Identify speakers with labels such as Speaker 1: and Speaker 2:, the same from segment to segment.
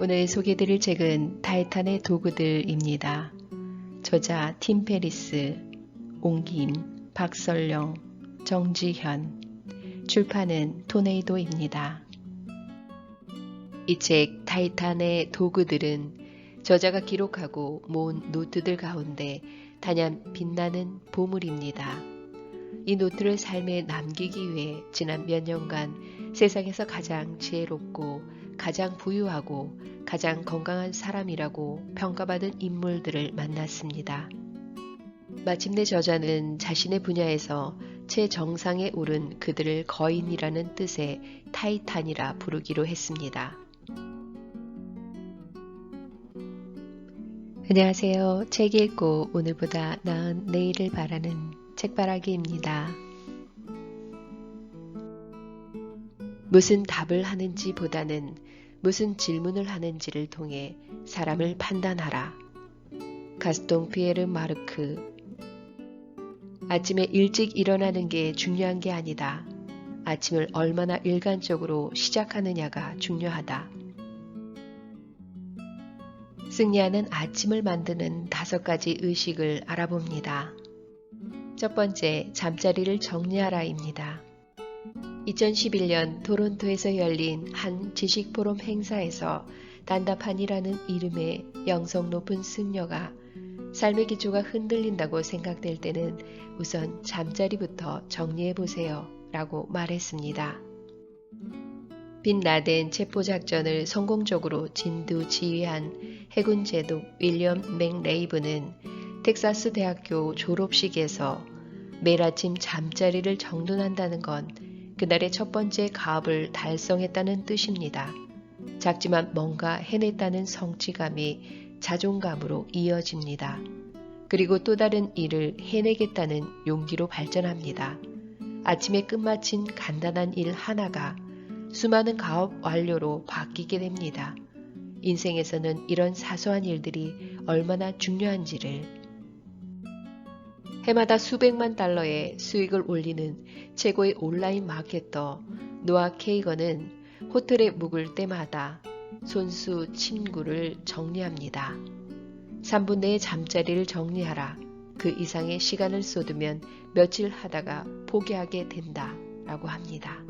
Speaker 1: 오늘 소개드릴 책은 타이탄의 도구들입니다. 저자 팀 페리스, 옹김, 박설령, 정지현, 출판은 토네이도입니다. 이 책 타이탄의 도구들은 저자가 기록하고 모은 노트들 가운데 단연 빛나는 보물입니다. 이 노트를 삶에 남기기 위해 지난 몇 년간 세상에서 가장 지혜롭고 가장 부유하고 가장 건강한 사람이라고 평가받은 인물들을 만났습니다. 마침내 저자는 자신의 분야에서 최정상에 오른 그들을 거인이라는 뜻의 타이탄이라 부르기로 했습니다. 안녕하세요. 책 읽고 오늘보다 나은 내일을 바라는 책바라기입니다. 무슨 답을 하는지 보다는 무슨 질문을 하는지를 통해 사람을 판단하라. 가스통 피에르 마르크 아침에 일찍 일어나는 게 중요한 게 아니다. 아침을 얼마나 일관적으로 시작하느냐가 중요하다. 승리하는 아침을 만드는 다섯 가지 의식을 알아봅니다. 첫 번째, 잠자리를 정리하라입니다. 2011년 토론토에서 열린 한 지식 포럼 행사에서 단답한이라는 이름의 영성 높은 승려가 삶의 기초가 흔들린다고 생각될 때는 우선 잠자리부터 정리해 보세요 라고 말했습니다. 빛나덴 체포작전을 성공적으로 진두 지휘한 해군 제독 윌리엄 맥레이브는 텍사스 대학교 졸업식에서 매일 아침 잠자리를 정돈한다는 건 그날의 첫 번째 가업을 달성했다는 뜻입니다. 작지만 뭔가 해냈다는 성취감이 자존감으로 이어집니다. 그리고 또 다른 일을 해내겠다는 용기로 발전합니다. 아침에 끝마친 간단한 일 하나가 수많은 가업 완료로 바뀌게 됩니다. 인생에서는 이런 사소한 일들이 얼마나 중요한지를 해마다 수백만 달러의 수익을 올리는 최고의 온라인 마케터 노아 케이건은 호텔에 묵을 때마다 손수 침구를 정리합니다. 3분 내에 잠자리를 정리하라. 그 이상의 시간을 쏟으면 며칠 하다가 포기하게 된다. 라고 합니다.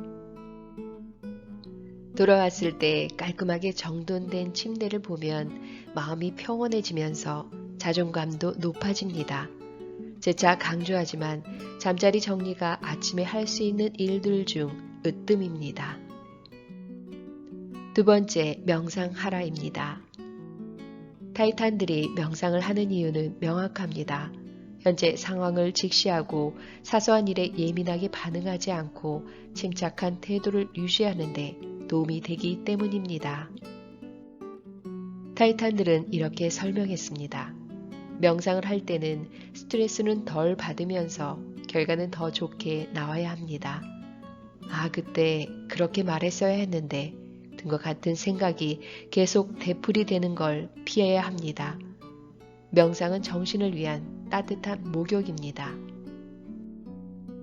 Speaker 1: 돌아왔을 때 깔끔하게 정돈된 침대를 보면 마음이 평온해지면서 자존감도 높아집니다. 재차 강조하지만 잠자리 정리가 아침에 할 수 있는 일들 중 으뜸입니다. 두 번째, 명상하라입니다. 타이탄들이 명상을 하는 이유는 명확합니다. 현재 상황을 직시하고 사소한 일에 예민하게 반응하지 않고 침착한 태도를 유지하는데 도움이 되기 때문입니다. 타이탄들은 이렇게 설명했습니다. 명상을 할 때는 스트레스는 덜 받으면서 결과는 더 좋게 나와야 합니다. 아, 그때 그렇게 말했어야 했는데 등과 같은 생각이 계속 되풀이 되는 걸 피해야 합니다. 명상은 정신을 위한 따뜻한 목욕입니다.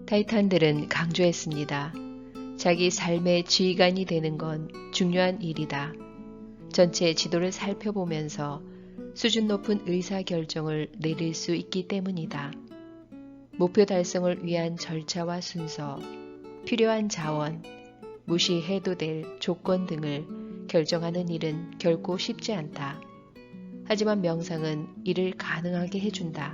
Speaker 1: 타이탄들은 강조했습니다. 자기 삶의 지휘관이 되는 건 중요한 일이다. 전체 지도를 살펴보면서 수준 높은 의사 결정을 내릴 수 있기 때문이다. 목표 달성을 위한 절차와 순서, 필요한 자원, 무시해도 될 조건 등을 결정하는 일은 결코 쉽지 않다. 하지만 명상은 이를 가능하게 해준다.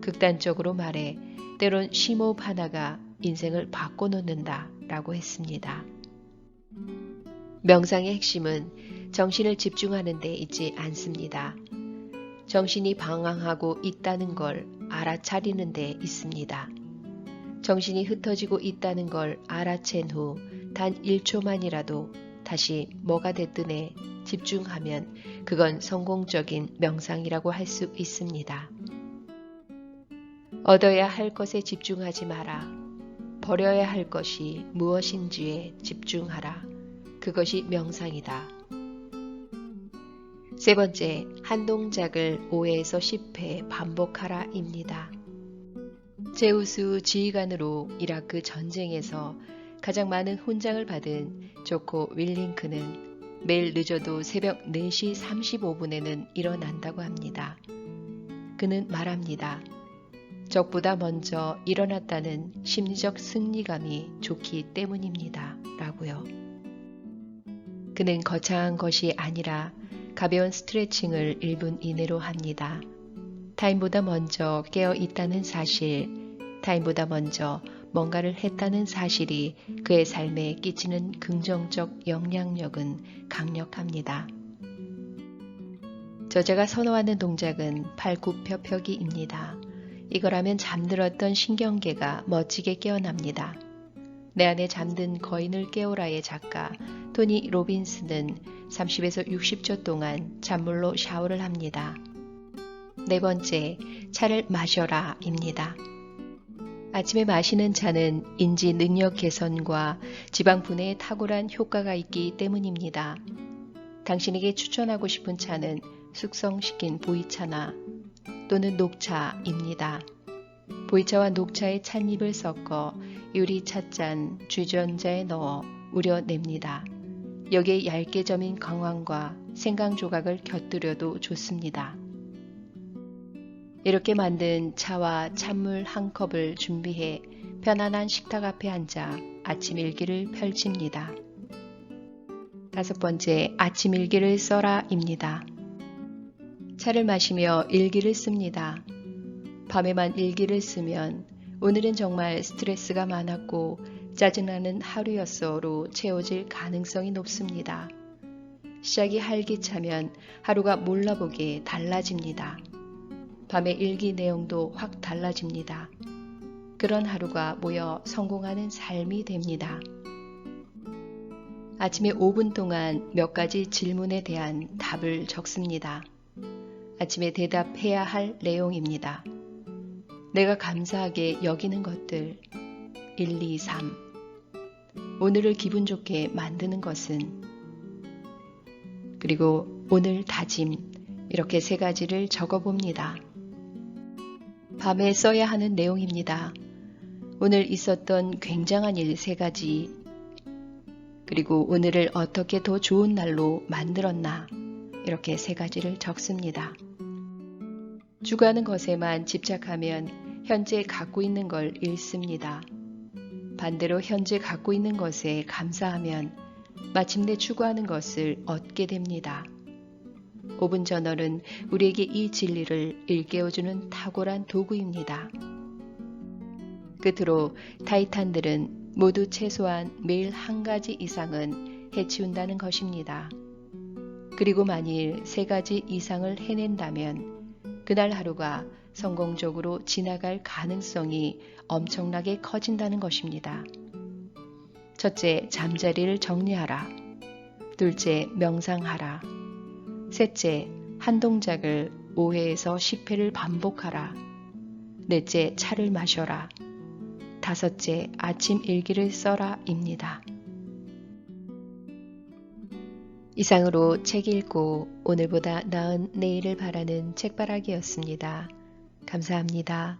Speaker 1: 극단적으로 말해 때론 심호흡 하나가 인생을 바꿔놓는다 라고 했습니다. 명상의 핵심은 정신을 집중하는 데 있지 않습니다. 정신이 방황하고 있다는 걸 알아차리는 데 있습니다. 정신이 흩어지고 있다는 걸 알아챈 후 단 1초만이라도 다시 뭐가 됐든에 집중하면 그건 성공적인 명상이라고 할 수 있습니다. 얻어야 할 것에 집중하지 마라. 버려야 할 것이 무엇인지에 집중하라. 그것이 명상이다. 세 번째, 한 동작을 5에서 10회 반복하라입니다. 제우스 지휘관으로 이라크 전쟁에서 가장 많은 훈장을 받은 조코 윌링크는 매일 늦어도 새벽 4시 35분에는 일어난다고 합니다. 그는 말합니다. 적보다 먼저 일어났다는 심리적 승리감이 좋기 때문입니다. 라고요. 그는 거창한 것이 아니라 가벼운 스트레칭을 1분 이내로 합니다. 타임보다 먼저 깨어 있다는 사실, 타임보다 먼저 뭔가를 했다는 사실이 그의 삶에 끼치는 긍정적 영향력은 강력합니다. 저자가 선호하는 동작은 팔굽혀펴기입니다. 이거라면 잠들었던 신경계가 멋지게 깨어납니다. 내 안에 잠든 거인을 깨우라의 작가 토니 로빈스는 30에서 60초 동안 잔물로 샤워를 합니다. 네 번째, 차를 마셔라 입니다. 아침에 마시는 차는 인지 능력 개선과 지방 분해에 탁월한 효과가 있기 때문입니다. 당신에게 추천하고 싶은 차는 숙성시킨 보이차나 또는 녹차입니다. 보이차와 녹차의 찻잎을 섞어 유리 찻잔 주전자에 넣어 우려냅니다. 여기에 얇게 점인 강황과 생강 조각을 곁들여도 좋습니다. 이렇게 만든 차와 찬물 한 컵을 준비해 편안한 식탁 앞에 앉아 아침 일기를 펼칩니다. 다섯 번째, 아침 일기를 써라입니다. 차를 마시며 일기를 씁니다. 밤에만 일기를 쓰면 오늘은 정말 스트레스가 많았고 짜증나는 하루였어로 채워질 가능성이 높습니다. 시작이 활기차면 하루가 몰라보게 달라집니다. 밤의 일기 내용도 확 달라집니다. 그런 하루가 모여 성공하는 삶이 됩니다. 아침에 5분 동안 몇 가지 질문에 대한 답을 적습니다. 아침에 대답해야 할 내용입니다. 내가 감사하게 여기는 것들 1, 2, 3 오늘을 기분 좋게 만드는 것은 그리고 오늘 다짐 이렇게 세 가지를 적어 봅니다. 밤에 써야 하는 내용입니다. 오늘 있었던 굉장한 일 세 가지 그리고 오늘을 어떻게 더 좋은 날로 만들었나 이렇게 세 가지를 적습니다. 주가는 것에만 집착하면 현재 갖고 있는 걸 잃습니다. 반대로 현재 갖고 있는 것에 감사하면 마침내 추구하는 것을 얻게 됩니다. 5분 저널은 우리에게 이 진리를 일깨워주는 탁월한 도구입니다. 끝으로 타이탄들은 모두 최소한 매일 한 가지 이상은 해치운다는 것입니다. 그리고 만일 세 가지 이상을 해낸다면 그날 하루가 성공적으로 지나갈 가능성이 엄청나게 커진다는 것입니다. 첫째, 잠자리를 정리하라. 둘째, 명상하라. 셋째, 한 동작을 5회에서 10회를 반복하라. 넷째, 차를 마셔라. 다섯째, 아침 일기를 써라 입니다. 이상으로 책 읽고 오늘보다 나은 내일을 바라는 책바라기였습니다. 감사합니다.